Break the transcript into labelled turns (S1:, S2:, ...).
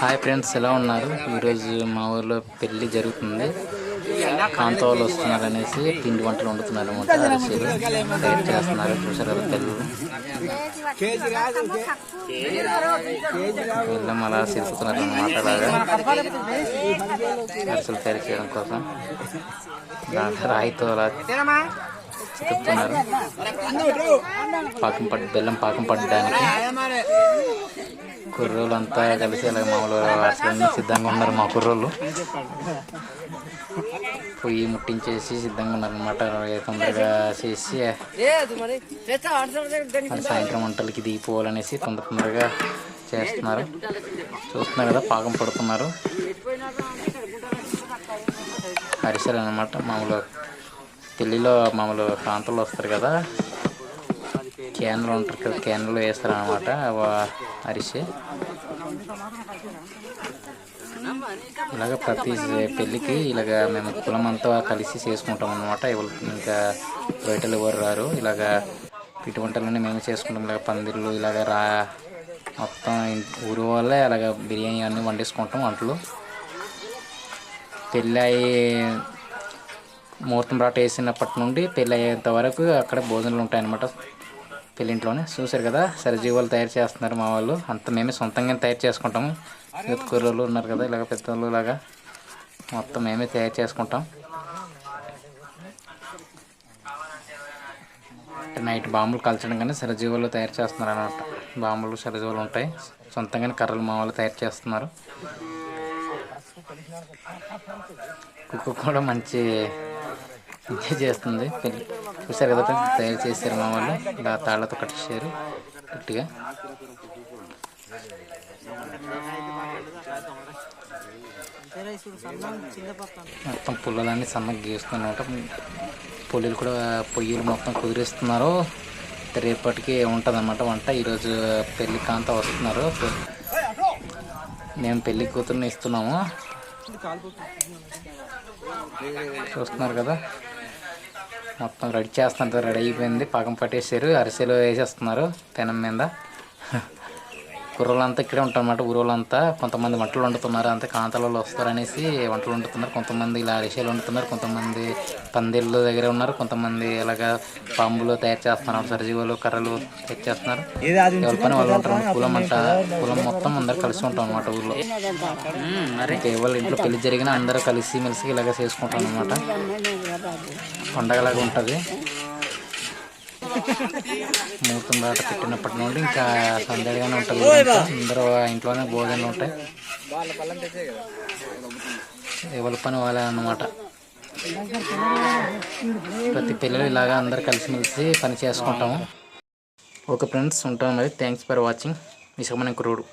S1: Hi friends ఎలా ఉన్నారు? ఈరోజు మా ఊర్లో పెళ్ళి జరుగుతుంది. కాంత వాళ్ళు వస్తున్నారు అనేసి పిండి వంటలు వండుతున్నారు అనమాట అరిసెలు తయారు చేస్తున్నారు? చూసారు కదా పిల్లలు అలా సిరుకుతున్నారు అనమాట అలాగా అరిసెలు తయారు చేయడం కోసం. దాంట్లో రాయితో అలా చిక్కుతున్నారు పాకం పట్టు బెల్లం పాకం పట్టడానికి కుర్రోళ్ళు అంతా కలిసి ఇలా మామూలు సిద్ధంగా ఉన్నారు మా కుర్రోళ్ళు. పొయ్యి ముట్టించేసి సిద్ధంగా ఉన్నారు అనమాట తొందరగా చేసి మరి సాయంత్రం వంటలకి దిగిపోవాలనేసి తొందర తొందరగా చేస్తున్నారు. చూస్తున్నారు కదా పాకం పడుతున్నారు. అరిసెలు అనమాట మామూలు పెళ్ళిలో మామూలు ప్రాంతంలో వస్తారు కదా క్యాన్లు ఉంటారు కదా క్యాన్లు వేస్తారు అనమాట అరిసె. ఇలాగ ప్రతి పెళ్ళికి ఇలాగ మేము కులం అంతా కలిసి చేసుకుంటాం అనమాట ఇంకా బయటలు ఎవరు రారు. ఇలాగ పిటి వంటలన్నీ మేము చేసుకుంటాం. ఇలాగ పందిర్లు ఇలాగ రా మొత్తం ఊరు వాళ్ళే అలాగ బిర్యానీ అన్నీ వండేసుకుంటాం వంటలు. పెళ్ళి ముహూర్తం రాట వేసినప్పటి నుండి పెళ్ళి అయ్యేంత వరకు అక్కడ భోజనాలు ఉంటాయన్నమాట. పెళ్ళింట్లోనే చూసారు కదా సరిజీవాలు తయారు చేస్తున్నారు మా వాళ్ళు. అంత మేమే సొంతంగా తయారు చేసుకుంటాము. యూత్ కూరలు ఉన్నారు కదా ఇలాగ పెద్దలు ఇలాగా మొత్తం మేమే తయారు చేసుకుంటాం. నైట్ బాంబులు కాల్చడం కానీ సరజీవాలు తయారు చేస్తున్నారు అనమాట బాంబులు సరజీవాలు ఉంటాయి. సొంతంగానే కర్రలు మా వాళ్ళు తయారు చేస్తున్నారు. కుక్క కూడా మంచి ఎంజాయ్ చేస్తుంది. పెళ్ళి చూసారు కదా తయారు చేశారు మా వాళ్ళు. ఇలా తాళ్ళతో కట్టేశారు గట్టిగా. మొత్తం పుల్లలన్నీ సన్నగా గీస్తున్నమాట పొల్లులు కూడా పొయ్యిలు మొత్తం కుదిరిస్తున్నారు. రేపటికి ఉంటుంది అన్నమాట వంట. ఈరోజు పెళ్ళి కాంత వస్తున్నారు. మేము పెళ్ళి కూతుర్ని ఇస్తున్నాము. చూస్తున్నారు కదా? మొత్తం రెడీ చేస్తున్నారు. రెడీ అయిపోయింది. పాకం పట్టేసారు అరిసెలు వేసేస్తున్నారు పెనం మీద. కుర్రోళ్ళంతా ఇక్కడే ఉంటారు అన్నమాట ఊరోళ్ళంతా కొంతమంది వంటలు వండుతున్నారు. అంతే కాంతలలో వస్తారనేసి వంటలు వండుతున్నారు. కొంతమంది ఇలా అరిసెలు వండుతున్నారు. కొంతమంది పందిళ్ళ దగ్గర ఉన్నారు. కొంతమంది ఇలాగా పాంబులు తయారు చేస్తున్నారు. సరిజీవులు కర్రలు తయారు చేస్తున్నారు ఎవరి పని వాళ్ళు ఉంటారు. కులం అంట. కులం మొత్తం అందరు కలిసి ఉంటాం అనమాట ఊర్లో. ఇంకా ఎవరి ఇంట్లో పెళ్ళి జరిగినా అందరూ కలిసి మెలిసి ఇలాగ చేసుకుంటాం అనమాట పండగలాగా ఉంటుంది. ముహూర్తం దాట పెట్టినప్పటి నుండి ఇంకా సందడిగానే ఉంటుంది అందరూ ఇంట్లోనే భోజనాలు ఉంటాయి. ఎవరి పని వాళ్ళే అన్నమాట. ప్రతి పిల్లలు ఇలాగా అందరు కలిసిమెలిసి పని చేసుకుంటాము. ఓకే ఫ్రెండ్స్ ఉంటాం మరి. థ్యాంక్స్ ఫర్ వాచింగ్ విశాఖమైన కురుడు